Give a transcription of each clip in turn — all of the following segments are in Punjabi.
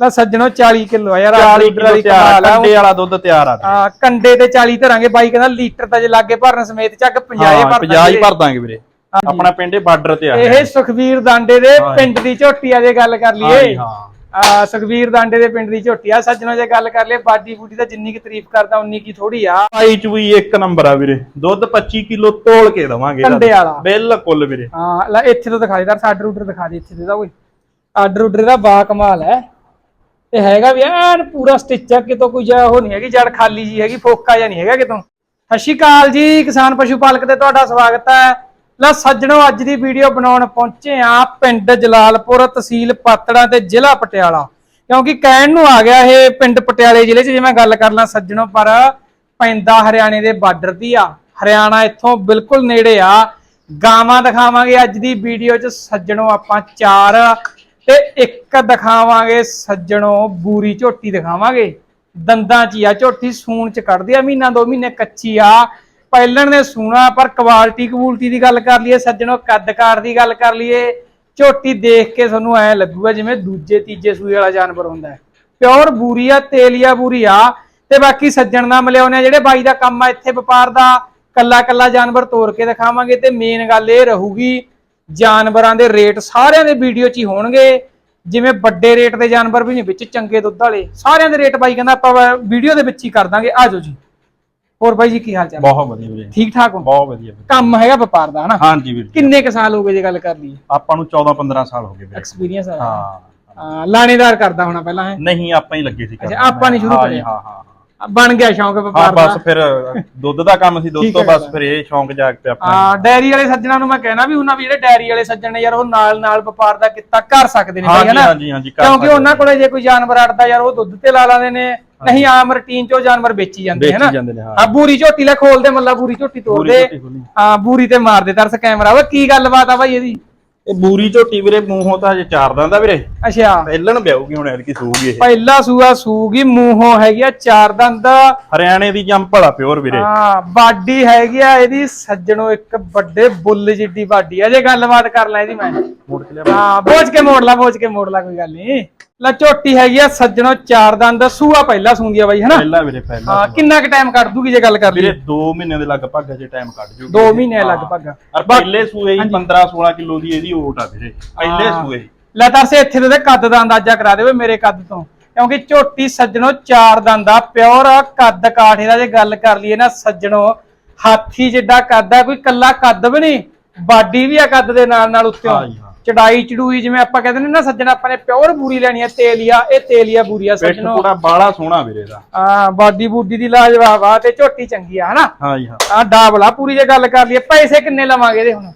ਲੈ ਸੱਜਣੋ 40 ਕਿਲੋ ਆ ਯਾਰ 40 ਲੀਟਰ ਵਾਲੀ ਕਮਾਲ ਆ। ਕੰਡੇ ਵਾਲਾ ਦੁੱਧ ਤਿਆਰ ਆ ਆ ਕੰਡੇ ਤੇ 40 ਧਰਾਂਗੇ ਬਾਈ ਕਹਿੰਦਾ ਲੀਟਰ ਤਾਂ ਜੇ ਲਾਗੇ ਭਰਨ ਸਮੇਤ ਚੱਕ 50 ਹਾਂ ਭਰ 50 ਹੀ ਭਰ ਦਾਂਗੇ ਵੀਰੇ। ਆਪਣਾ ਪਿੰਡੇ ਬਾਰਡਰ ਤੇ ਆ ਇਹ ਸੁਖਵੀਰ ਦਾਂਡੇ ਦੇ ਹਾਂ। ਪਿੰਡ ਦੀ ਝੋਟੀ ਆ ਜੇ ਗੱਲ ਕਰ ਹਾਂ ਲਈਏ ਹਾਂ। ਸੁਖਵੀਰ ਦਾਂਡੇ ਦੇ ਪਿੰਡ ਦੀ ਝੋਟੀ ਆ। ਸੱਜਣੋ ਜੇ ਗੱਲ ਕਰ ਲਈਏ ਬਾਡੀ ਬੂਡੀ ਤਾਂ ਜਿੰਨੀ ਕੀ ਤਾਰੀਫ ਕਰਦਾ ਉਨੀ ਕੀ ਥੋੜੀ ਆ। ਆਈ ਚ ਵੀ ਇੱਕ ਨੰਬਰ ਆ ਵੀਰੇ। ਦੁੱਧ 25 ਕਿਲੋ ਤੋਲ ਕੇ ਦਵਾਂਗੇ। ਕੰਡੇ ਵਾਲਾ। ਬਿਲਕੁਲ ਵੀਰੇ। ਹਾਂ ਲੈ ਇੱਥੇ ਤੋਂ ਦਿਖਾ ਦੇ ਯਾਰ ਆਰਡਰ ਉਡਰ ਦਿਖਾ ਦੇ ਇੱਥੇ ਦੇ ਦਾ ਕੋਈ। ਆਰਡਰ ਉਡਰ ਦਾ ਬਾ ਕਮਾਲ ਹੈ। ਤੇ ਹੈਗਾ ਵੀ ਐਨ ਪੂਰਾ ਸਟਿਚ ਆ ਕਿਤੋਂ ਕੋਈ ਜਾ ਉਹ ਨਹੀਂ ਹੈਗੀ, ਜੜ ਖਾਲੀ ਜੀ ਹੈਗੀ, ਫੋਕਾ ਜਾਂ ਨਹੀਂ ਹੈਗਾ ਕਿਤੋਂ। ਸਤਿ ਸ਼੍ਰੀ ਅਕਾਲ ਜੀ, ਕਿਸਾਨ ਪਸ਼ੂ ਪਾਲਕ ਤੇ ਤੁਹਾਡਾ ਸਵਾਗਤ ਹੈ। ਲੈ ਸੱਜਣੋ, ਅੱਜ ਦੀ ਵੀਡੀਓ ਬਣਾਉਣ ਪਹੁੰਚੇ ਆ ਪਿੰਡ ਜਲਾਲਪੁਰ ਤਹਿਸੀਲ ਪਾਤੜਾ ਤੇ ਜ਼ਿਲ੍ਹਾ ਪਟਿਆਲਾ। ਕਿਉਂਕਿ ਕਹਿਣ ਨੂੰ ਆ ਗਿਆ ਇਹ ਪਿੰਡ ਪਟਿਆਲੇ ਜ਼ਿਲ੍ਹੇ 'ਚ, ਜੇ ਮੈਂ ਗੱਲ ਕਰ ਲਾਂ ਸੱਜਣੋ, ਪਰ ਪੈਂਦਾ ਹਰਿਆਣੇ ਦੇ ਬਾਰਡਰ ਦੀ ਆ। ਹਰਿਆਣਾ ਇੱਥੋਂ ਬਿਲਕੁਲ ਨੇੜੇ ਆ। ਗਾਵਾਂ ਦਿਖਾਵਾਂਗੇ ਅੱਜ ਦੀ ਵੀਡੀਓ 'ਚ। ਸੱਜਣੋ, ਆਪਾਂ ਚਾਰ ਤੇ ਇੱਕ ਦਿਖਾਵਾਂਗੇ ਸੱਜਣੋ ਬੂਰੀ ਝੋਟੀ ਦਿਖਾਵਾਂਗੇ। ਦੰਦਾਂ 'ਚ ਹੀ ਆ ਝੋਟੀ, ਸੂਣ 'ਚ ਕੱਢਦੀ ਆ, ਮਹੀਨਾ ਦੋ ਮਹੀਨੇ ਕੱਚੀ ਆ। ਪਹਿਲਣ ਨੇ ਸੂਣਾ, ਪਰ ਕੁਆਲਿਟੀ ਕਬੂਲਟੀ ਦੀ ਗੱਲ ਕਰ ਲਈਏ ਸੱਜਣੋ ਕੱਦਕਾਰ ਦੀ ਗੱਲ ਕਰ ਲਈਏ। ਝੋਟੀ ਦੇਖ ਕੇ ਤੁਹਾਨੂੰ ਐ ਲੱਗੂਗਾ ਜਿਵੇਂ ਦੂਜੇ, ਤੀਜੇ ਸੂਏ ਵਾਲਾ ਜਾਨਵਰ ਹੁੰਦਾ ਹੈ। ਪਿਓਰ ਬੂਰੀ ਆ, ਤੇਲੀਆ ਬੂਰੀ ਆ। ਤੇ ਬਾਕੀ ਸੱਜਣ ਦਾ ਮਿਲਿਆਉਨੇ ਆ ਜਿਹੜੇ ਬਾਈ ਦਾ ਕੰਮ ਆ, ਇੱਥੇ ਵਪਾਰ ਦਾ ਕੱਲਾ ਕੱਲਾ ਜਾਨਵਰ ਤੋੜ ਕੇ ਦਿਖਾਵਾਂਗੇ। ਤੇ ਮੇਨ ਗੱਲ ਇਹ ਰਹੂਗੀ ਜਾਨਵਰਾਂ ਦੇ ਰੇਟ ਸਾਰਿਆਂ ਦੇ ਵੀਡੀਓ 'ਚ ਹੀ ਹੋਣਗੇ। ਜਿਵੇਂ ਵੱਡੇ ਰੇਟ ਦੇ ਜਾਨਵਰ ਵੀ ਨੇ ਵਿੱਚ ਚੰਗੇ ਦੁੱਧ ਵਾਲੇ ਸਾਰਿਆਂ ਦੇ ਰੇਟ ਬਾਈ ਕਹਿੰਦਾ ਆਪਾਂ ਵੀਡੀਓ ਦੇ ਵਿੱਚ ਹੀ ਕਰ ਦਾਂਗੇ। ਆਜੋ ਜੀ। ਹੋਰ ਬਾਈ ਜੀ ਕੀ ਹਾਲ ਚਾਲ? ਬਹੁਤ ਵਧੀਆ ਵੀਰੇ। ਠੀਕ ਠਾਕ ਹੋ? ਬਹੁਤ ਵਧੀਆ ਕੰਮ ਹੈਗਾ ਵਪਾਰ ਦਾ ਹਨਾ? ਹਾਂਜੀ ਵੀਰੇ। ਕਿੰਨੇ ਕੁ ਸਾਲ ਹੋ ਗਏ ਜੇ ਗੱਲ ਕਰ ਲਈਏ? ਆਪਾਂ ਨੂੰ 14 15 ਸਾਲ ਹੋ ਗਏ ਵੀਰੇ। ਐਕਸਪੀਰੀਅੰਸ ਹੈ। ਲਾਣੇਦਾਰ ਕਰਦਾ ਹੋਣਾ ਪਹਿਲਾਂ ਹੈ? ਨਹੀਂ ਆਪਾਂ ਹੀ ਲੱਗੇ ਸੀ। ਅੱਛਾ, ਆਪਾਂ ਨੀ ਸ਼ੁਰੂ ਕਰਿਆ। ਹਾਂ ਹਾਂ। ਬਣ ਗਿਆ ਸ਼ੌਂਕ ਹਾਂ ਵਪਾਰ ਦਾ। ਬਸ ਫਿਰ ਦੁੱਧ ਦਾ ਕੰਮ ਸੀ ਠੀਕ ਹੈ। ਬਸ ਗੱਲ। ਫਿਰ ਇਹ ਸ਼ੌਂਕ ਜਾਗ ਪਿਆ ਆਪਣਾ। ਹਾਂ ਡੈਰੀ ਵਾਲੇ ਸੱਜਣਾ ਨੂੰ ਮੈਂ ਕਹਿਣਾ ਵੀ ਉਹਨਾਂ ਵੀ ਜਿਹੜੇ ਡੈਰੀ ਵਾਲੇ ਸੱਜਣ ਨੇ ਯਾਰ ਉਹ ਨਾਲ ਨਾਲ ਵਪਾਰ ਦਾ ਕਿੱਤਾ ਕਰ ਸਕਦੇ ਨੇ ਬਾਈ ਹਾਂਜੀ ਹਨਾ ਹਾਂਜੀ ਹਾਂਜੀ ਕਰ ਕਿਉਂਕਿ ਸਕਦੇ ਉਹਨਾਂ ਕੋਲੇ ਜੇ ਕੋਈ ਜਾਨਵਰ ਅੜਦਾ ਯਾਰ ਉਹ ਦੁੱਧ ਤੇ ਲਾ ਲਾਦੇ ਨੇ ਨਹੀਂ ਆਮ ਰੂਟੀਨ ਚ ਜਾਨਵਰ ਵੇਚੀ ਜਾਂਦੇ ਵੇਚੀ ਹਨਾ ਜਾਂਦੇ ਨੇ ਹਾਂ। ਆ ਬੂਰੀ ਝੋਟੀ ਲੈ ਖੋਲਦੇ ਮੱਲਾ ਬੂਰੀ ਝੋਟੀ ਤੋੜ ਪੂਰੀ ਦੇ ਝੋਟੀ ਖੋਲੀ। ਹਾਂ ਬੂਰੀ ਤੇ ਮਾਰ ਦੇ ਤਰਸ ਕੈਮਰਾ। ਵਾ ਕੀ ਗੱਲਬਾਤ ਆ ਬਾਈ ਇਹਦੀ? ਇਹ ਬੂਰੀ ਝੋਟੀ ਵੀਰੇ ਮੂੰਹੋਂ ਤਾਂ ਹਜੇ ਚਾਰ ਦੰਦਾ ਵੀਰੇ। ਅੱਛਾ। ਪਹਿਲਣ ਵਿਆਹੂਗੀ ਹੁਣ ਐਲਕੀ ਸੂਗੀ ਇਹ। ਪਹਿਲਾ ਸੂਆ ਸੂਗੀ ਮੂੰਹੋਂ ਹੈਗੀ ਆ ਚਾਰ ਦੰਦ। ਹਰਿਆਣੇ ਦੀ ਜੰਪਲ ਆ ਪਿਓਰ ਵੀਰੇ। ਹਾਂ ਬਾਡੀ ਹੈਗੀ ਆ ਇਹਦੀ ਸੱਜਣੋ ਇੱਕ ਵੱਡੇ ਬੁੱਲ ਜਿੱਡੀ ਬਾਡੀ ਆ। ਜੇ ਗੱਲਬਾਤ ਕਰ ਲੈ ਇਹਦੀ ਮੈਂ। ਮੋੜ ਕੇ ਲਿਆ। ਹਾਂ ਬੋਝ ਕੇ ਮੋੜ ਲਾ ਬੋਝ ਕੇ ਮੋੜ ਲਾ ਕੋਈ ਗੱਲ ਨਹੀਂ ਲੈ ਝੋਟੀ ਹੈਗੀ ਆ ਸੱਜਣੋ ਚਾਰ ਦੰਦ ਸੂਆ ਪਹਿਲਾ ਸੂੰਦੀ ਆ ਬਾਈ ਹਨਾ? ਪਹਿਲਾ ਵੀਰੇ ਪਹਿਲਾ ਹਾਂ ਕਿੰਨਾ ਕੁ ਟਾਈਮ ਕੱਢ ਦੂਗੀ ਜੇ ਗੱਲ ਕਰ ਵੀਰੇ ਲਈਏ? 2 ਮਹੀਨੇ ਦੇ ਲਗਭਗ ਅਜੇ ਟਾਈਮ ਕੱਢ ਜੂਗੀ 2 ਮਹੀਨੇ ਲਗਭਗ। ਔਰ ਪਹਿਲੇ ਸੂਏ ਹੀ 15 16 ਕਿਲੋ ਦੀ ਇਹਦੀ ਓਟ ਆ ਵੀਰੇ ਪਹਿਲੇ। ਸੂਏ। ਲੈ ਤਰਸੇ ਇੱਥੇ ਦੇ ਕੱਦ ਦਾ ਅੰਦਾਜ਼ਾ ਕਰਾ ਦੇਵੇ ਮੇਰੇ ਕੱਦ ਤੋਂ। ਕਿਉਂਕਿ ਝੋਟੀ ਸੱਜਣੋ ਚਾਰ ਦੰਦ ਪਿਓਰ ਕੱਦ ਕਾਠੇ ਦਾ ਜੇ ਗੱਲ ਕਰ ਲਈਏ ਨਾ ਸੱਜਣੋ ਹਾਥੀ ਜਿੱਡਾ ਕੱਦ ਆ ਕੋਈ ਕੱਲਾ ਕੱਦ ਵੀ ਨਹੀਂ ਬਾਡੀ ਵੀ ਆ ਕੱਦ ਦੇ ਨਾਲ ਨਾਲ ਉੱਤੇ ਜੀ। ਚੜਾਈ ਚੜੂਈ ਜਿਵੇਂ ਆਪਾਂ ਕਹਿੰਦੇ ਨੇ ਨਾ ਸੱਜਣਾ ਆਪਾਂ ਨੇ ਪਿਓਰ ਬੂਰੀ ਲੈਣੀ ਆ ਤੇਲੀਆ ਇਹ ਤੇਲੀਆ ਬੂਰੀ ਆ ਪਿੱਠ ਸੱਜਣੋ। ਪੂਰਾ ਬਾਲਾ ਸੋਹਣਾ ਵੀਰੇ ਦਾ ਹਾਂ ਬਾਡੀ ਬੂਡੀ ਦੀ ਲਾਜਵਾਬ ਆ ਤੇ ਝੋਟੀ ਚੰਗੀ ਆ ਹਨਾ? ਹਾਂ ਜੀ ਹਾਂ। ਆ ਡਾਬਲਾ ਪੂਰੀ ਜੇ ਗੱਲ ਕਰ ਲਈਏ ਪੈਸੇ ਕਿੰਨੇ ਲਵਾਂਗੇ ਇਹਦੇ ਹੁਣ?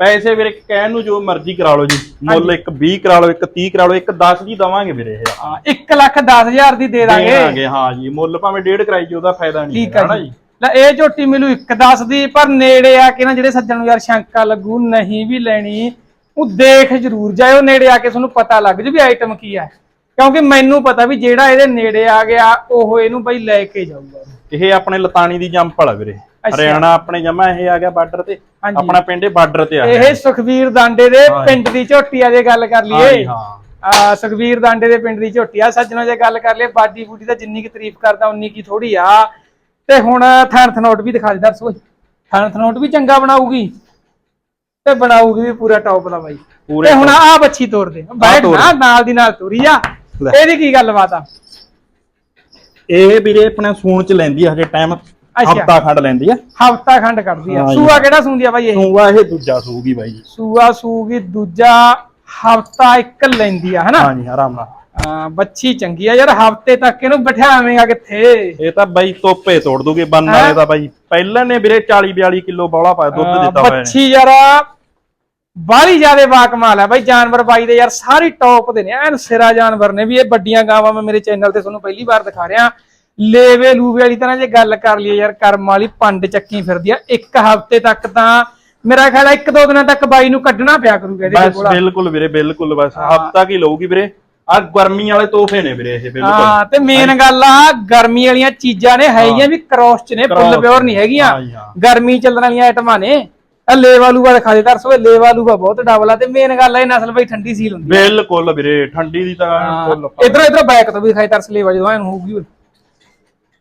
ਪੈਸੇ ਵੀਰੇ ਕਹਿਣ ਨੂੰ ਜੋ ਮਰਜ਼ੀ ਕਰਾ ਲਓ ਜੀ। ਮੁੱਲ ਇੱਕ 20 ਕਰਾ ਲਓ ਇੱਕ 30 ਕਰਾ ਲਓ ਇੱਕ 10 ਦੀ ਦਵਾਂਗੇ ਵੀਰੇ ਇਹ। ਹਾਂ 1 ਲੱਖ 10000 ਦੀ ਦੇ ਦਾਂਗੇ। ਦੇਵਾਂਗੇ ਹਾਂ ਜੀ। ਮੁੱਲ ਭਾਵੇਂ ਡੇਢ ਕਰਾਈ ਜੀ ਉਹਦਾ ਫਾਇਦਾ ਨਹੀਂ ਠੀਕ ਹੈਗਾ ਆ ਨਾ ਜੀ। ਲੈ ਇਹ ਝੋਟੀ ਮੈਨੂੰ ਇੱਕ ਦੱਸ ਦੀ ਪਰ ਨੇੜੇ ਆ ਕੇ ਨਾ ਜਿਹੜੇ ਸੱਜਣ ਨੂੰ ਯਾਰ ਸ਼ੰਕਾ ਲੱਗੂ ਨਹੀਂ ਵੀ ਲੈਣੀ। ਉਹ ਦੇਖ ਜ਼ਰੂਰ ਜਾਇਓ ਨੇੜੇ ਆ ਕੇ ਤੁਹਾਨੂੰ ਪਤਾ ਲੱਗ ਜੂ ਵੀ ਆਈਟਮ ਕੀ ਆ। ਕਿਉਂਕਿ ਮੈਨੂੰ ਪਤਾ ਵੀ ਜਿਹੜਾ ਇਹਦੇ ਨੇੜੇ ਆ ਗਿਆ ਉਹ ਇਹਨੂੰ ਬਈ ਲੈ ਕੇ ਜਾਊਗਾ। ਇਹ ਆਪਣੇ ਲਤਾਣੀ ਦੀ ਜੰਪਲ ਆ ਵੀਰੇ। ਹਰਿਆਣਾ ਆਪਣੇ ਜਮਾ ਇਹ ਆ ਗਿਆ ਬਾਰਡਰ ਤੇ। ਆਪਣਾ ਪਿੰਡੇ ਬਾਰਡਰ ਤੇ ਆ ਗਿਆ। ਇਹ ਸੁਖਵੀਰ ਦਾਂਡੇ ਦੇ ਹਾਂ। ਪਿੰਡ ਦੀ ਝੋਟੀ ਆ ਜੇ ਗੱਲ ਕਰ ਹਾਂ ਲਈਏ ਹਾਂ। ਆ ਸੁਖਵੀਰ ਦਾਂਡੇ ਦੇ ਪਿੰਡ ਦੀ ਝੋਟੀ ਆ। ਸੱਜਣੋ ਜੇ ਗੱਲ ਕਰ ਲਈਏ ਬਾਡੀ ਬੂਡੀ ਤਾਂ ਜਿੰਨੀ ਕੀ ਤਾਰੀਫ ਕਰਦਾ ਉਨੀ ਕੀ ਥੋੜੀ ਆ। ਤੇ ਹੁਣ ਥਣ ਥਨੋਟ ਵੀ ਦਿਖਾ ਦੇ ਓਏ ਥਣ ਥਨੋਟ ਵੀ ਚੰਗਾ ਬਣਾਊਗੀ। ਤੇ ਬਣਾਊਗੀ ਵੀ ਪੂਰਾ ਟੌਪ ਦਾ ਬਾਈ। ਪੂਰੇ ਤੇ ਹੁਣ ਆ ਬੱਚੀ ਤੋੜ ਦੇ ਬੈਠ ਨਾ ਨਾਲ ਦੀ ਨਾਲ ਤੁਰੀ ਆ। ਲੈ। ਇਹਦੀ ਕੀ ਗੱਲਬਾਤ ਆ? ਇਹ ਵੀਰੇ ਆਪਣੇ ਸੂਣ ਚ ਲੈਂਦੀ ਆ ਹਜੇ ਟਾਈਮ। ਹਫਤਾ ਖੰਡ ਲੈਂਦੀ ਆ। ਹਫਤਾ ਖੰਡ ਕੱਢਦੀ ਆ। ਹਾਂ ਜੀ। ਸੂਆ ਕਿਹੜਾ ਸੂੰਦੀ ਆ ਬਾਈ ਇਹ? ਸੂਆ ਇਹ ਦੂਜਾ ਸੂਗੀ ਬਾਈ ਜੀ। ਸੂਆ ਸੂਗੀ ਦੂਜਾ ਹਫਤਾ ਇੱਕ ਲੈਂਦੀ ਆ ਹਨਾ? ਹਾਂ ਜੀ ਆਰਾਮ ਨਾਲ। ਹਾਂ ਬੱਚੀ ਚੰਗੀ ਆ ਯਾਰ ਹਫ਼ਤੇ ਤੱਕ ਇਹਨੂੰ ਬਿਠਾਵੇਂਗਾ ਕਿੱਥੇ? ਇਹ ਤਾਂ ਬਾਈ ਤੋਪੇ ਤੋੜ ਦੂਗੇ ਬੰਨ ਹੈਂ? ਵਾਲੇ ਤਾਂ ਬਾਈ। ਪਹਿਲਾਂ ਨੇ ਵੀਰੇ 40 42 ਕਿਲੋ ਬੌਲਾ ਪਾਇਆ ਦੁੱਧ ਦਿੱਤਾ ਹੋਇਆ ਨੇ ਬੱਚੀ ਯਾਰ ਬਾਹਲੀ ਜਿਆਦੇ ਬਾਕਮਾਲ ਹੈ ਬਾਈ ਜਾਨਵਰ ਬਾਈ ਦੇ ਯਾਰ ਸਾਰੀ ਟੌਪ ਦੇ ਨੇ। ਐਨ ਸਿਰਾ ਜਾਨਵਰ ਨੇ ਵੀ ਇਹ ਵੱਡੀਆਂ ਗਾਵਾਂ ਮੈਂ ਮੇਰੇ ਚੈਨਲ ਤੇ ਤੁਹਾਨੂੰ ਪਹਿਲੀ ਵਾਰ ਦਿਖਾ ਰਿਹਾ। ਲੇਵੇ ਲੂਵੇ ਵਾਲੀ ਤਰ੍ਹਾਂ ਜੇ ਗੱਲ ਕਰ ਲਈਏ ਯਾਰ ਕਰਮ ਵਾਲੀ ਪੰਡ ਚੱਕੀ ਫਿਰਦੀ ਆ ਇੱਕ ਹਫ਼ਤੇ ਤੱਕ ਤਾਂ ਮੇਰਾ ਖਿਆਲ ਆ ਇੱਕ ਦੋ ਦਿਨਾਂ ਤੱਕ ਬਾਈ ਨੂੰ ਕੱਢਣਾ ਪਿਆ ਕਰੂਗਾ ਇਹਦੇ ਬਸ ਕੋਲ। ਬਿਲਕੁਲ ਵੀਰੇ ਬਿਲਕੁਲ ਬਸ। ਹਫਤਾ ਕੀ ਲਊਗੀ ਵੀਰੇ? ਆ ਗਰਮੀ ਵਾਲੇ ਤੋਹਫੇ ਨੇ ਵੀਰੇ ਇਹ ਬਿਲਕੁਲ। ਹਾਂ ਤੇ ਮੇਨ ਗੱਲ ਆ ਗਰਮੀ ਵਾਲੀਆਂ ਚੀਜ਼ਾਂ ਨੇ ਹੈਗੀਆਂ ਵੀ ਕ੍ਰੋਸ ਚ ਨੇ ਫੁੱਲ ਪਿਓਰ ਨਹੀਂ ਹੈਗੀਆਂ। ਹਾਂ ਹਾਂ। ਗਰਮੀ ਚੱਲਣ ਵਾਲੀਆਂ ਆਈਟਮਾਂ ਨੇ। ਆ ਲੇਵਾਲੂਗਾ ਦਿਖਾ ਦੇ ਦਰਸੋ ਲੇਵਾਲੂਗਾ ਬਹੁਤ ਡਬਲ ਆ ਤੇ ਮੇਨ ਗੱਲ ਆ ਇਹ ਨਸਲ ਬਈ ਠੰਡੀ ਸੀਲ ਹੁੰਦੀ ਬਿਲਕੁਲ ਵੀਰੇ ਠੰਡੀ ਦੀ ਤਾਂ ਫੁੱਲ ਆ ਇਧਰ ਇਧਰ ਬੈਕ ਤੋਂ ਵੀ ਦਿਖਾਈ ਦਰਸ ਲੇਵਾ ਜਦੋਂ ਐਨ ਹੋਊਗੀ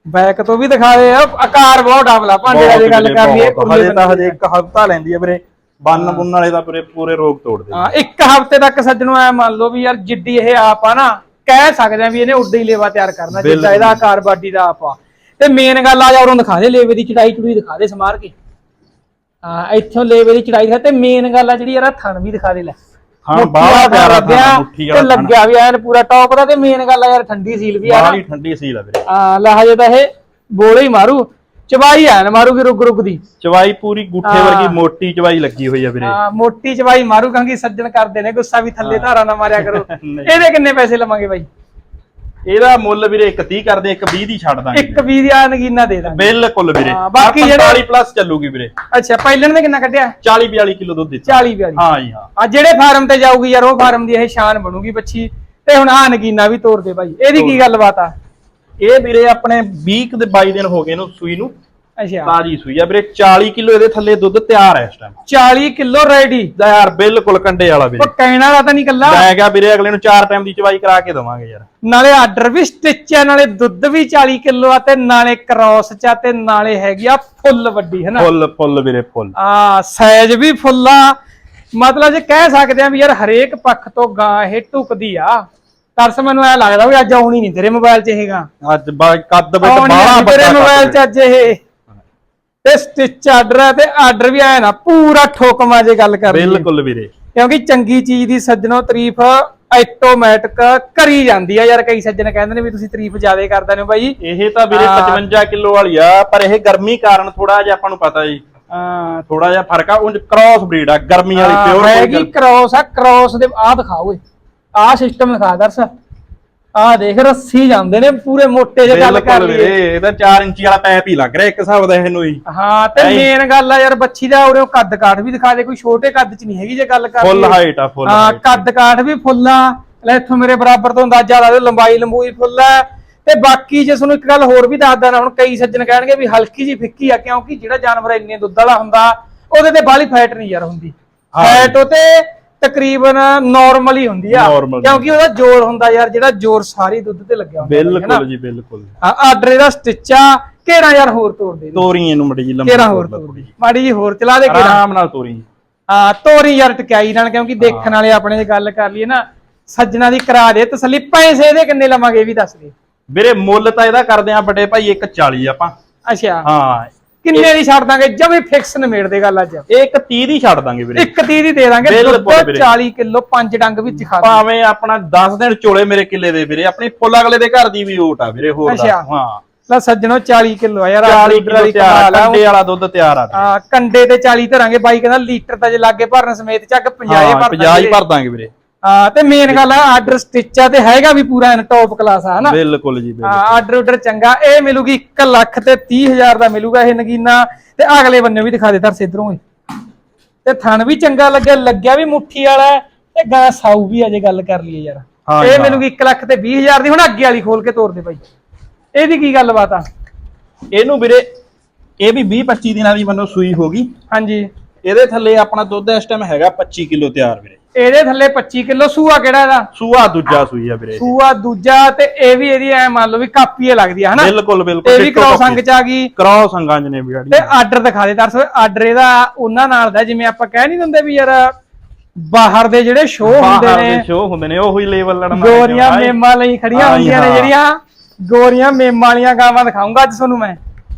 ਬੈਕ ਤੋਂ ਵੀ ਦਿਖਾ ਦੇ ਆ, ਆਕਾਰ ਬਹੁਤ ਡਬਲ ਆ ਭਾਂਡੇ ਵਾਲੀ ਗੱਲ ਕਰ ਲਈਏ ਹਜੇ ਤਾਂ ਹਜੇ ਇੱਕ ਹਫਤਾ ਲੈਂਦੀ ਹੈ ਵੀਰੇ ਬੰਨ ਬੁੰਨ ਵਾਲੇ ਦਾ ਵੀਰੇ ਪੂਰੇ ਰੋਗ ਤੋੜਦੇ ਹਾਂ ਇੱਕ ਹਫ਼ਤੇ ਤੱਕ ਸੱਜਣੋ ਐ ਮੰਨ ਲਓ ਵੀ ਯਾਰ ਜਿੱਡੀ ਇਹ ਆਪ ਆ ਨਾ ਕਹਿ ਸਕਦੇ ਆ ਵੀ ਇਹਨੇ ਉੱਡੇ ਹੀ ਲੇਵਾ ਤਿਆਰ ਕਰਨਾ ਜਿੱਦਾਂ। ਇਹਦਾ ਆਕਾਰ ਬਾਡੀ ਦਾ ਆਪ ਆ। ਤੇ ਮੇਨ ਗੱਲ ਆ ਜਾ ਉਹਨੂੰ ਦਿਖਾ ਦੇ ਲੇਵੇ ਦੀ ਚੜਾਈ ਚੜੂਈ ਦਿਖਾ ਦੇ ਸਮਾਰ ਕੇ। ਹਾਂ ਇੱਥੋਂ ਲੇਵੇ ਦੀ ਚੜਾਈ ਦਿਖਾ ਤੇ ਮੇਨ ਗੱਲ ਆ ਜਿਹੜੀ ਯਾਰ ਥਣ ਵੀ ਦਿਖਾ ਦੇ ਲੈ। ਹਾਂ ਬਾਹਲਾ ਪਿਆਰਾ ਲੱਗਿਆ ਥਾਂ ਮੁੱਠੀ ਤੇ ਵਾਲਾ ਥਾਂ ਲੱਗਿਆ ਵੀ ਐਨ ਪੂਰਾ ਟੌਪ ਦਾ ਤੇ ਮੇਨ ਗੱਲ ਆ ਯਾਰ ਠੰਡੀ ਸੀਲ ਵੀ ਆ ਬਾਹਲੀ ਠੰਡੀ ਸੀ ਲਾ ਵੀਰੇ। ਆ ਲੈ ਹਜੇ ਤਾਂ ਇਹ ਬੋਲੇ ਹੀ ਮਾਰੂ। ਚਬਾਈ ਆ ਨਾ ਮਾਰੂਗੀ ਰੁਕ ਰੁਕ ਦੀ। ਚਵਾਈ ਪੂਰੀ ਗੁੱਠੇ ਹਾਂ। ਵਰਗੀ ਮੋਟੀ ਚਵਾਈ ਲੱਗੀ ਹੋਈ ਆ ਵੀਰੇ। ਹਾਂ ਮੋਟੀ ਚਬਾਈ ਮਾਰੂ ਕਹਿੰਗੀ ਸੱਜਣ ਕਰਦੇ ਨੇ ਗੁੱਸਾ ਵੀ ਥੱਲੇ ਧਾਰਾ ਨਾ ਮਾਰਿਆ ਕਰੋ। ਇਹਦੇ ਕਿੰਨੇ ਪੈਸੇ ਲਵਾਂਗੇ ਬਾਈ? ਇਹਦਾ ਮੁੱਲ ਵੀਰੇ ਇੱਕ 30 ਕਰਦੇ ਇੱਕ 20 ਦੀ ਛੱਡ ਦਾਂਗੇ ਇੱਕ ਵੀਹ ਦੀ ਆ ਨਗੀਨਾ ਦੇ ਦਾਂਗੇ। ਬਿਲਕੁਲ ਵੀਰੇ। ਹਾਂ, ਬਾਕੀ ਜਿਹੜੇ- 45 ਪਲੱਸ ਚੱਲੂਗੀ ਵੀਰੇ। ਅੱਛਾ ਪਹਿਲਣ ਦੇ ਕਿੰਨਾ ਕੱਢਿਆ? 40 42 ਕਿਲੋ ਦੁੱਧ ਦਿੱਤਾ। 40 42 ਹਾਂ ਜੀ ਹਾਂ। ਆ ਜਿਹੜੇ ਫਾਰਮ ਤੇ ਜਾਊਗੀ ਯਾਰ ਉਹ ਫਾਰਮ ਦੀ ਇਹ ਸ਼ਾਨ ਬਣੂਗੀ ਬੱਚੀ। ਤੇ ਹੁਣ ਆ ਨਗੀਨਾ ਵੀ ਤੋੜ ਦੇ ਬਾਈ। ਇਹਦੀ ਕੀ ਗੱਲਬਾਤ ਆ? ਇਹ ਵੀਰੇ ਆਪਣੇ 20 ਕੁ ਦੇ 22 ਦਿਨ ਹੋ ਗਏ ਇਹਨੂੰ ਸੂਈ ਨੂੰ। ਅੱਛਾ। ਤਾਜੀ ਸੂਈ ਆ ਵੀਰੇ 40 ਕਿਲੋ ਇਹਦੇ ਥੱਲੇ ਦੁੱਧ ਤਿਆਰ ਹੈ ਇਸ ਟਾਈਮ 40 ਕਿਲੋ ਰੈਡੀ ਯਾਰ ਬਿਲਕੁਲ ਕੰਡੇ ਵਾਲਾ ਵੀਰੇ। ਉਹ ਕਹਿਣ ਵਾਲਾ ਤਾਂ ਨਹੀਂ ਕੱਲਾ ਮੈਂ ਕਿਹਾ ਵੀਰੇ ਅਗਲੇ ਨੂੰ ਚਾਰ ਟਾਈਮ ਦੀ ਚਵਾਈ ਕਰਾ ਕੇ ਦਵਾਂਗੇ ਯਾਰ। ਨਾਲੇ ਆਰਡਰ ਵੀ ਸਟਿਚ ਆ ਨਾਲੇ ਦੁੱਧ ਵੀ 40 ਕਿਲੋ ਆ ਤੇ ਨਾਲੇ ਕ੍ਰਾਸ ਚ ਆ ਤੇ ਨਾਲੇ ਹੈਗੀ ਆ ਫੁੱਲ ਵੱਡੀ ਹੈ ਨਾ? ਫੁੱਲ ਫੁੱਲ ਵੀਰੇ ਫੁੱਲ। ਆ ਸਾਈਜ਼ ਵੀ ਫੁੱਲਾ ਮਤਲਬ ਜੇ ਕਹਿ ਸਕਦੇ ਆ ਵੀ ਯਾਰ ਹਰੇਕ ਪੱਖ ਤੋਂ ਗਾਂ ਇਹ ਟੁਕਦੀ ਆ। ਤਰਸ ਮੈਨੂੰ ਐ ਲੱਗਦਾ ਵੀ ਅੱਜ ਆਉਣੀ ਨਹੀਂ ਤੇਰੇ ਮੋਬਾਈਲ 'ਚ ਇਹ ਗਾਂ। ਅੱਜ ਬਾ ਕੱਦ ਵਿੱਚ ਆਉਣੀ ਬਾਹਲਾ ਨੀ ਤੇਰੇ ਮੋਬਾਈਲ 'ਚ ਅੱਜ ਇਹ। ਤੇ ਸਟਿਚ ਆਰਡਰ ਹੈ ਤੇ ਆਰਡਰ ਵੀ ਆਇਆ ਨਾ ਪੂਰਾ ਠੋਕਮਾ ਜੇ ਗੱਲ ਕਰ ਬਿਲਕੁਲ ਵੀਰੇ। ਕਿਉਂਕਿ ਚੰਗੀ ਚੀਜ਼ ਦੀ ਸੱਜਣੋ ਤਾਰੀਫ ਆਟੋਮੈਟਿਕ ਕਰੀ ਜਾਂਦੀ ਆ। ਯਾਰ ਕਈ ਸੱਜਣ ਕਹਿੰਦੇ ਨੇ ਵੀ ਤੁਸੀਂ ਤਾਰੀਫ ਜ਼ਿਆਦਾ ਕਰਦੇ ਨੇ ਬਾਈ। ਇਹ ਤਾਂ ਵੀਰੇ ਹਾਂ। 55 ਕਿਲੋ ਵਾਲੀ ਆ ਪਰ ਇਹ ਗਰਮੀ ਕਾਰਨ ਥੋੜਾ ਜਿਹਾ ਆਪਾਂ ਨੂੰ ਪਤਾ ਜੀ। ਥੋੜਾ ਜਿਹਾ ਫ਼ਰਕ ਆ ਉਂਝ ਕ੍ਰਾਸ ਬਰੀਡ ਆ ਗਰਮੀ ਵਾਲੀ ਪਿਓਰ ਹੈਗੀ ਕ੍ਰੋਸ ਆ ਕ੍ਰੋਸ ਦੇ ਆ ਦਿਖਾ ਓਏ। ਆ ਸਿਸਟਮ ਦਿਖਾ ਦਰਸ। ਆ ਦੇਖ ਰੱਸੀ ਜਾਂਦੇ ਨੇ ਪੂਰੇ ਮੋਟੇ ਜੇ ਗੱਲ ਕਰ ਲਈਏ ਵੀਰੇ ਇਹਦਾ 4 ਇੰਚੀ ਵਾਲਾ ਪੈਪ ਹੀ ਲੱਗ ਰਿਹਾ ਇੱਕ ਹਿਸਾਬ ਦਾ ਇਹਨੂੰ ਹੀ ਹਾਂ ਤੇ। ਮੇਨ ਗੱਲ ਆ ਯਾਰ ਬੱਚੀ ਦਾ ਉਰੇ ਕੱਦ ਕਾਠ ਵੀ ਦਿਖਾ ਦੇ ਕੋਈ ਛੋਟੇ ਕੱਦ ਚ ਨਹੀਂ ਹੈਗੀ ਜੇ ਗੱਲ ਕਰ ਫੁੱਲ। ਹਾਈਟ ਆ ਫੁੱਲ ਹਾਂ ਕੱਦ ਕਾਠ ਵੀ ਫੁੱਲ ਆ ਲੈ ਇੱਥੋਂ ਮੇਰੇ ਬਰਾਬਰ ਤੋਂ ਅੰਦਾਜ਼ਾ ਲਾ ਦੇ ਲੰਬਾਈ ਲੰਬੂਈ ਫੁੱਲ ਆ ਤੇ ਬਾਕੀ ਜੇ ਤੁਹਾਨੂੰ ਇੱਕ ਗੱਲ ਹੋਰ ਵੀ ਦੱਸਦਾ ਨਾ ਹੁਣ ਕਈ ਸੱਜਣ ਕਹਿਣਗੇ ਵੀ ਹਲਕੀ ਜੀ ਫਿੱਕੀ ਆ ਕਿਉਂਕਿ ਜਿਹੜਾ ਜਾਨਵਰ ਇੰਨੇ ਦੁੱਧ ਵਾਲਾ ਹੁੰਦਾ ਉਹਦੇ ਤੇ ਬਾਹਲੀ ਫੈਟ ਨਹੀਂ ਯਾਰ ਹੁੰਦੀ। ਫੈਟ ਉਹ ਤੇ ਤਕਰੀਬਨ ਨਾਰਮਲ ਹੀ ਹੁੰਦੀ ਆ। Normal। ਕਿਉਂਕਿ ਉਹਦਾ ਜ਼ੋਰ ਹੁੰਦਾ ਯਾਰ ਜਿਹੜਾ ਜ਼ੋਰ ਸਾਰੀ ਦੁੱਧ ਤੇ ਲੱਗਿਆ ਹੁੰਦਾ? ਬਿਲਕੁਲ ਜੀ ਬਿਲਕੁਲ। ਆ ਆਰਡਰ ਇਹਦਾ ਸਟਿਚ ਕਿਹੜਾ ਯਾਰ ਹੋਰ ਤੋੜ ਦੇ ਤੋਰੀ ਇਹਨੂੰ ਮੜੀ ਜੀ ਲੰਬੀ ਕਿਹੜਾ ਹੋਰ ਤੋੜ ਦੇ? ਮਾੜੀ ਜੀ ਹੋਰ ਚਲਾ ਦੇ ਕਿਹੜਾ? ਆਰਾਮ ਨਾਲ ਤੋਰੀ। ਹਾਂ ਤੋਰੀ ਯਾਰ ਟਕਿਆਈ ਨਾਲ ਕਿਉਂਕਿ ਦੇਖਣ ਵਾਲੇ ਆਪਣੇ ਜੇ ਗੱਲ ਕਰ ਲਈਏ ਨਾ ਸੱਜਣਾ ਦੀ ਕਰਾ ਦੇ ਤਸੱਲੀ। ਪੈਸੇ ਇਹਦੇ ਕਿੰਨੇ ਲਵਾਂਗੇ ਇਹ ਵੀ ਦੱਸ ਦੇ। ਵੀਰੇ ਮੁੱਲ ਤਾਂ ਇਹਦਾ ਕਰਦੇ ਆ ਵੱਡੇ ਭਾਈ 140 ਆਪਾਂ। ਅੱਛਾ। ਹਾਂ ਕਿੰਨੇ ਦੀ ਛੱਡ ਦਾਂਗੇ? ਜਮੀ ਫਿਕਸ ਨਿਮੇੜ ਦੇ ਗੱਲ ਅੱਜ। ਇਹ ਇੱਕ 30 ਦੀ ਛੱਡ ਦਾਂਗੇ ਵੀਰੇ। ਇੱਕ 30 ਦੀ ਦੇ ਦਾਂਗੇ। ਦੁੱਧ ਵੀਰੇ। 40 ਕਿਲੋ ਪੰਜ ਡੰਗ ਵਿੱਚ ਖਾ ਦੇ ਭਾਵੇਂ ਆਪਣਾ 10 ਦਿਨ ਚੋਲੇ ਮੇਰੇ ਕਿੱਲੇ ਦੇ ਵੀਰੇ। ਆਪਣੀ ਫੁੱਲ ਅਗਲੇ ਦੇ ਘਰ ਦੀ ਵੀ ਓਟ ਆ ਵੀਰੇ ਹੋਰ ਦਾ। ਹਾਂ। ਲੈ ਸੱਜਣੋ 40 ਕਿਲੋ ਆ ਯਾਰ 40 ਲੀਟਰ ਵਾਲੀ ਕਿਲੋ ਤਿਆਰ ਆ। ਕੰਡੇ ਵਾਲਾ ਦੁੱਧ ਤਿਆਰ ਆ ਆ ਕੰਡੇ ਤੇ 40 ਧਰਾਂਗੇ। ਬਾਈ ਕਹਿੰਦਾ ਲੀਟਰ ਤਾਂ ਜੇ ਲਾਗੇ ਭਰਨ ਸਮੇਤ ਚੱਕ 50 ਹਾਂ ਭਰ 50 ਹੀ ਭਰ ਦਾਂਗੇ ਵੀਰੇ। ਹਾਂ ਤੇ ਮੇਨ ਗੱਲ ਆ ਆਰਡਰ ਸਟਿਚ ਆ ਤੇ ਹੈਗਾ ਵੀ ਪੂਰਾ ਟੌਪ ਕਲਾਸ ਆ ਹਨਾ? ਬਿਲਕੁਲ ਜੀ ਬਿਲਕੁਲ। ਹਾਂ ਆਰਡਰ ਆਰਡਰ ਚੰਗਾ ਇਹ ਮਿਲੂਗੀ 1 ਲੱਖ ਤੇ 30000 ਦਾ ਮਿਲੂਗਾ ਇਹ ਨਗੀਨਾ ਤੇ ਅਗਲੇ ਬੰਨੇ ਵੀ ਦਿਖਾ ਦੇ ਤਰਸ ਇਧਰੋਂ ਤੇ ਥਣ ਵੀ ਚੰਗਾ ਲੱਗਿਆ ਲੱਗਿਆ ਵੀ ਮੁੱਠੀ ਵਾਲਾ ਤੇ ਗਾਂ ਸਾਊ ਵੀ ਅਜੇ ਗੱਲ ਕਰ ਲਈਏ ਯਾਰ। ਇਹ। ਮਿਲੂਗੀ 1 ਲੱਖ ਤੇ 20000 ਦੀ ਹੁਣ ਅੱਗੇ ਵਾਲੀ ਖੋਲ ਕੇ ਤੋਰ ਦੇ ਬਾਈ। ਇਹਦੀ ਕੀ ਗੱਲਬਾਤ ਆ? ਇਹਨੂੰ ਵੀਰੇ ਇਹ ਵੀ 20 25 ਦਿਨਾਂ ਦੀ ਮੰਨੋ ਸੂਈ ਹੋ ਗਈ। ਹਾਂਜੀ। ਇਹਦੇ ਥੱਲੇ ਆਪਣਾ ਦੁੱਧ ਇਸ ਟਾਈਮ ਹੈਗਾ 25 ਕਿਲੋ ਤਿਆਰ ਵੀਰੇ। ਇਹਦੇ ਥੱਲੇ 25 ਕਿਲੋ ਸੂਆ ਕਿਹੜਾ ਇਹਦਾ? ਸੂਆ ਦੂਜਾ ਸੂਈ ਆ ਵੀਰੇ ਸੂਆ ਦੂਜਾ ਤੇ ਇਹ ਵੀ ਇਹਦੀ ਐ ਮੰਨ ਲਓ ਵੀ ਕਾਪੀਏ ਲੱਗਦੀ ਆ ਹਨਾ? ਬਿਲਕੁਲ ਬਿਲਕੁਲ ਇਹ ਵੀ ਕਾਪੀ। ਅੰਗ ਚ ਆ ਗਈ। ਕ੍ਰੋਸ ਅੰਗਾਂ ਚ ਨੇ ਵੀ ਤੇ ਆਰਡਰ ਦਿਖਾ ਦੇ ਦਰਸੋ ਆਰਡਰ ਇਹਦਾ ਉਹਨਾਂ ਨਾਲ ਦਾ ਜਿਵੇਂ ਆਪਾਂ ਕਹਿ ਨਹੀਂ ਦਿੰਦੇ ਵੀ ਯਾਰ ਬਾਹਰ ਦੇ ਜਿਹੜੇ ਸ਼ੋਅ ਹੁੰਦੇ ਬਾਹਰ ਦੇ ਨੇ ਸ਼ੋਅ ਹੁੰਦੇ ਨੇ ਉਹੀ ਲੈਵਲ ਲੜਨ ਗੋਰੀਆਂ ਮੇਮਾਂ ਲਈ ਖੜੀਆਂ ਹੁੰਦੀਆਂ ਨੇ। ਜਿਹੜੀਆਂ। ਗੋਰੀਆਂ ਮੇਮਾਂ ਵਾਲੀਆਂ ਗਾਵਾਂ ਦਿਖਾਉਂਗਾ ਅੱਜ ਤੁਹਾਨੂੰ ਮੈਂ।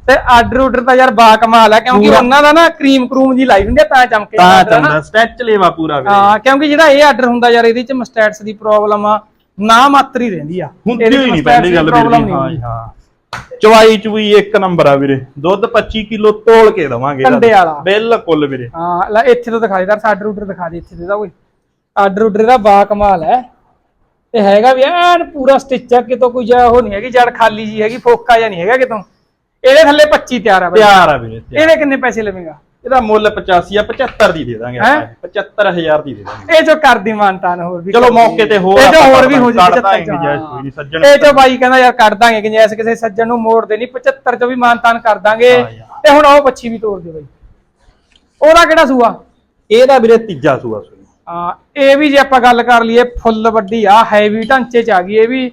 ਤੇ ਆਰਡਰ ਉਡਰ ਤਾਂ ਯਾਰ ਬਾ ਕਮਾਲ ਹੈ ਕਿਉਂਕਿ ਪੂਰਾ। ਉਹਨਾਂ ਦਾ ਨਾ ਕਰੀਮ ਕਰੂਮ ਜੀ ਲਾਈ ਹੁੰਦੀ ਆ ਤਾਂ ਚਮਕੇ ਤਾਂ ਜਾਂਦਾ ਨਾ। ਚੰਦਾ ਸਟੈਚ ਲੈਵਾ ਪੂਰਾ ਵੀਰੇ ਹਾਂ ਕਿਉਂਕਿ ਜਿਹੜਾ ਇਹ ਆਰਡਰ ਹੁੰਦਾ ਯਾਰ ਇਹਦੇ ਚ ਮਸਟੈਟਸ ਦੀ ਪ੍ਰੋਬਲਮ ਆ ਨਾ ਮਾਤਰੀ ਰਹਿੰਦੀ ਆ ਹੁੰਦੀ ਇਹਦੇ ਚ ਹੋਈ ਨਹੀਂ ਪਹਿਲੀ ਦੀ ਗੱਲ problem ਵੀਰੇ ਨਹੀਂ ਹਾਂ ਹੁੰਦੀ। ਹਾਂ ਚਵਾਈ ਚੁਈ ਇੱਕ ਨੰਬਰ ਆ ਵੀਰੇ ਦੁੱਧ 25 ਕਿਲੋ ਤੋਲ ਕੇ ਦਵਾਂਗੇ। ਕੰਡੇ ਵਾਲਾ। ਬਿਲਕੁਲ ਵੀਰੇ ਹਾਂ ਲੈ ਇੱਥੇ ਤੋਂ ਦਿਖਾ ਦੇ ਦਰ ਆਰਡਰ ਉਡਰ ਦਿਖਾ ਦੇ ਇੱਥੇ ਦੇ ਦਾ ਓਏ ਆਰਡਰ ਉਡਰ ਦਾ ਬਾ ਕਮਾਲ ਹੈ ਤੇ ਹੈਗਾ ਵੀ ਐਨ ਪੂਰਾ ਸਟਿਚ ਆ ਕਿਤੋਂ ਕੋਈ ਜਾ ਉਹ ਨਹੀਂ ਹੈਗੀ ਜੜ ਖਾਲੀ ਜੀ ਹੈਗੀ ਫੋਕਾ ਜਾਂ ਨਹੀਂ ਹੈਗਾ ਕਿਤੋਂ ਇਹਦੇ ਥੱਲੇ 25 ਤਿਆਰ ਆ ਬਾਈ। ਤਿਆਰ ਆ ਵੀਰੇ ਤਿਆਰ। ਇਹਦੇ ਕਿੰਨੇ ਪੈਸੇ ਲਵੇਂਗਾ? ਇਹਦਾ ਮੁੱਲ 85 ਆ 75 ਦੀ ਦੇ ਦਾਂਗੇ ਹੈਂ? ਆਪਾਂ 75000 ਦੀ ਦੇ ਦਾਂਗੇ। ਇਹ ਜੋ ਕਰਦੀ ਮਾਨਤਾਨ ਹੋਰ ਵੀ ਚਲੋ। ਮੌਕੇ ਤੇ ਹੋਰ ਇਹ ਜੋ ਆਪਾਂ ਹੋਰ ਵੀ ਹੋ ਕੱਢ ਦਾਂਗੇ 75 ਗੁੰਜਾਇਸ਼ ਕੋਈ ਨਹੀਂ, ਸੱਜਣ- ਇਹ ਜੋ ਬਾਈ ਕਹਿੰਦਾ ਯਾਰ ਕੱਢ ਦਾਂਗੇ ਗੁੰਜਾਇਸ਼ ਕਿਸੇ ਸੱਜਣ ਨੂੰ ਮੋੜ ਦੇਣੀ 75 ਚੋਂ ਵੀ ਮਾਨਤਾਨ ਕਰ ਦਾਂਗੇ। ਹਾਂ ਯਾਰ। ਤੇ ਹੁਣ ਉਹ 25 ਵੀ ਤੋੜ ਦੇ ਬਾਈ। ਉਹਦਾ ਕਿਹੜਾ ਸੂਆ? ਇਹਦਾ ਵੀਰੇ ਤੀਜਾ ਸੂਆ ਸੂਈ ਆ ਇਹ ਵੀ ਜੇ ਆਪਾਂ ਗੱਲ ਕਰ ਲਈਏ ਫੁੱਲ ਵੱਡੀ ਆ ਹੈਵੀ ਢਾਂਚੇ ਚ ਆ ਗਈ ਇਹ ਵੀ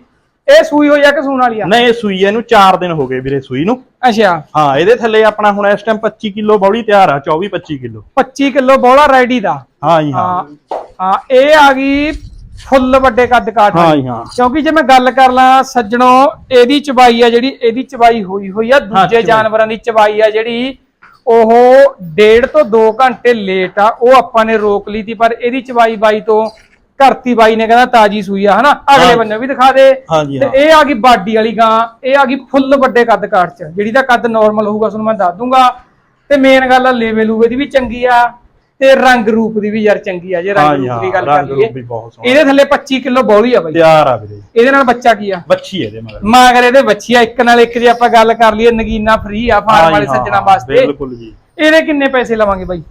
ਇਹ ਸੂਈ ਹੋਈ ਆ ਕਿ ਸੂਣ ਵਾਲੀ ਆ? ਨਹੀਂ ਇਹ ਸੂਈ ਇਹਨੂੰ 4 ਦਿਨ ਹੋ ਗਏ ਵੀਰੇ ਸੂਈ ਨੂੰ। ਅੱਛਾ। ਹਾਂ ਇਹਦੇ ਥੱਲੇ ਆਪਣਾ ਹੁਣ ਇਸ ਟਾਈਮ 25 ਕਿਲੋ ਬੌਲੀ ਤਿਆਰ ਆ 24 25 ਕਿਲੋ। 25 ਕਿਲੋ ਬੋਲਾ ਰੈਡੀ ਦਾ। ਹਾਂ ਜੀ ਹਾਂ। ਹਾਂ ਇਹ ਆ ਗਈ ਫੁੱਲ ਵੱਡੇ ਕੱਦ ਕਾਠ ਹਾਂ। ਜੀ ਹਾਂ। ਕਿਉਂਕਿ ਜੇ ਮੈਂ ਗੱਲ ਕਰ ਲਾਂ ਸੱਜਣੋ ਇਹਦੀ ਚਬਾਈ ਆ ਜਿਹੜੀ ਇਹਦੀ ਚਬਾਈ ਹੋਈ ਹੋਈ ਆ ਦੂਜੇ। ਜਾਨਵਰਾਂ ਦੀ ਚਬਾਈ ਆ ਜਿਹੜੀ ਉਹ ਡੇਢ ਤੋਂ 2 ਘੰਟੇ ਲੇਟ ਆ ਉਹ ਆਪਾਂ ਨੇ ਰੋਕ ਲਈ ਤੀ ਪਰ ਇਹਦੀ ਚਬਾਈ ਬਾਈ ਤੋਂ ਧਰਤੀ ਬਾਈ ਨੇ ਕਹਿੰਦਾ ਤਾਜੀ ਸੂਈ ਆ ਹਨਾ? ਅਗਲੇ। ਬੰਨੇ ਵੀ ਦਿਖਾ ਦੇ। ਤੇ। ਇਹ ਆ ਗਈ ਬਾਡੀ ਵਾਲੀ ਗਾਂ ਇਹ ਆ ਗਈ ਫੁੱਲ ਵੱਡੇ ਕੱਦ ਕਾਠ ਚ ਜਿਹੜੀ ਦਾ ਕੱਦ ਨਾਰਮਲ ਹੋਊਗਾ ਤੁਹਾਨੂੰ ਮੈਂ ਦੱਸ ਦੂੰਗਾ। ਤੇ ਮੇਨ ਗੱਲ ਆ ਲੇਵੇ ਲੂਵੇ ਦੀ ਵੀ ਚੰਗੀ ਆ ਤੇ ਰੰਗ ਰੂਪ ਦੀ ਵੀ ਯਾਰ ਚੰਗੀ ਆ ਜੇ ਰੰਗ ਰੂਪ ਦੀ ਗੱਲ ਕਰ ਰੰਗ ਲਈਏ ਰੂਪ ਵੀ ਬਹੁਤ ਸੋਹਣਾ। ਇਹਦੇ ਥੱਲੇ 25 ਕਿਲੋ ਬੌਲੀ ਆ ਬਾਈ। ਤਿਆਰ ਆ ਵੀਰੇ। ਇਹਦੇ ਨਾਲ ਬੱਚਾ ਕੀ ਆ? ਬੱਚੀ ਇਹਦੇ ਮਗਰ। ਮਗਰ ਇਹਦੇ ਬੱਚੀ ਆ ਇੱਕ ਨਾਲ ਇੱਕ ਜੇ ਆਪਾਂ ਗੱਲ ਕਰ ਲਈਏ ਨਗੀਨਾ ਫ੍ਰੀ ਆ ਫਾਰਮ ਵਾਲੇ ਸੱਜਣਾ ਵਾਸਤੇ। ਬਿਲਕੁਲ ਜੀ। ਇਹਦੇ ਕਿੰਨੇ ਪੈਸੇ ਲਵਾਂਗੇ ਬਾਈ?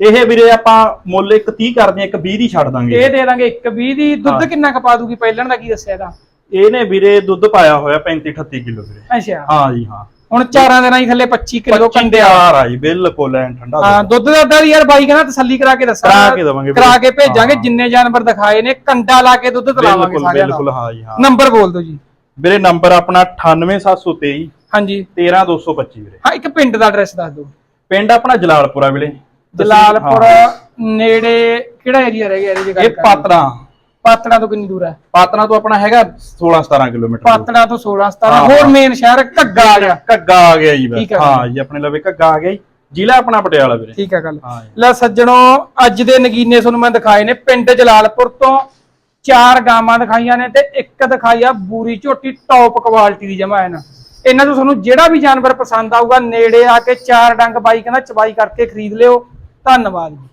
ਇਹ ਵੀਰੇ ਆਪਾਂ ਮੁੱਲ ਇੱਕ 30 ਕਰਦੇ ਆ ਇੱਕ 20 ਦੀ ਛੱਡ ਦਾਂਗੇ। ਇਹ ਦੇ ਦਾਂਗੇ ਇੱਕ 20 ਦੀ। ਦੁੱਧ। ਕਿੰਨਾ ਕਪਾ ਦੂਗੀ ਪਹਿਲਣ ਦਾ ਕੀ ਦੱਸਿਆ ਇਹਦਾ? ਇਹਨੇ ਵੀਰੇ ਦੁੱਧ ਪਾਇਆ ਹੋਇਆ 35 38 ਕਿਲੋ ਵੀਰੇ। ਅੱਛਾ। ਹਾਂ ਜੀ ਹਾਂ। ਹੁਣ ਚਾਰਾਂ ਦਿਨਾਂ ਹੀ ਥੱਲੇ 25 ਕਿਲੋ 25 ਕੰਡੇ ਆ ਆ ਜੀ ਬਿਲਕੁਲ ਐਨ ਠੰਡਾ ਹਾਂ ਦੁੱਧ। ਦਾ ਅੱਧਾ ਯਾਰ ਬਾਈ ਕਹਿੰਦਾ ਤਸੱਲੀ ਕਰਾ ਕੇ ਦੱਸਾਂ। ਕਰਾ ਕੇ ਦੇਵਾਂਗੇ ਕਰਾ ਕੇ। ਭੇਜਾਂਗੇ। ਜਿੰਨੇ ਜਾਨਵਰ ਦਿਖਾਏ ਨੇ ਕੰਡਾ ਲਾ ਕੇ ਦੁੱਧ ਤਲਾਵਾਂਗੇ ਬਿਲਕੁਲ ਸਾਰਿਆਂ ਬਿਲਕੁਲ ਦਾ ਹਾਂ ਜੀ ਹਾਂ। ਨੰਬਰ ਬੋਲ ਦਿਓ ਜੀ। ਵੀਰੇ ਨੰਬਰ ਆਪਣਾ 98723 ਹਾਂਜੀ। 13225 ਵੀਰੇ। ਹਾਂ ਇੱਕ ਪਿੰਡ ਦਾ ਐਡਰੈਸ ਦੱਸ ਦਿਓ। ਪਿੰਡ ਆਪਣਾ ਜਲਾਲਪੁਰਾ ਵੀਰੇ। ਜਲਾਲਪੁਰ। ਨੇੜੇ ਕਿਹੜਾ ਏਰੀਆ ਰਹਿ ਗਿਆ ਇਹਦੀ ਗੱਲ ਇਹ? ਪਾਤੜਾ ਪਾਤੜਾ ਤੋਂ ਕਿੰਨੀ ਦੂਰ ਹੈ? ਪਾਤੜਾ ਤੋਂ ਆਪਣਾ ਹੈਗਾ 16 17 ਕਿਲੋਮੀਟਰ। ਪਾਤੜਾ ਤੋਂ 16 17 ਹਾਂ, ਹੋਰ। ਮੇਨ ਸ਼ਹਿਰ ਘੱਗਾ ਆ ਗਿਆ। ਘੱਗਾ ਆ ਗਿਆ ਜੀ ਹੈ ਜੀ ਆਪਣੇ ਲਵੇ ਘੱਗਾ ਆ ਗਿਆ ਜੀ। ਜ਼ਿਲ੍ਹਾ ਆਪਣਾ ਪਟਿਆਲਾ ਵੀਰੇ। ਠੀਕ ਹੈ ਗੱਲ। ਲੈ ਸੱਜਣੋ ਅੱਜ ਦੇ ਨਗੀਨੇ ਤੁਹਾਨੂੰ ਮੈਂ ਦਿਖਾਏ ਨੇ। ਪਿੰਡ ਜਲਾਲਪੁਰ ਤੋਂ ਚਾਰ ਗਾਵਾਂ ਦਿਖਾਈਆਂ ਨੇ ਤੇ ਇੱਕ ਦਿਖਾਈ ਆ ਬੂਰੀ ਝੋਟੀ ਟੌਪ ਕੁਆਲਿਟੀ ਦੀ ਜਮਾ ਹੈ ਨਾ ਇਹਨਾਂ ਤੋਂ ਤੁਹਾਨੂੰ ਜਿਹੜਾ ਵੀ ਜਾਨਵਰ ਪਸੰਦ ਆਊਗਾ ਨੇੜੇ ਆ ਕੇ ਚਾਰ ਡੰਗ ਬਾਈ ਕਹਿੰਦਾ ਚਬਾਈ ਕਰਕੇ ਖਰੀਦ ਲਿਓ। ਧੰਨਵਾਦ ਜੀ।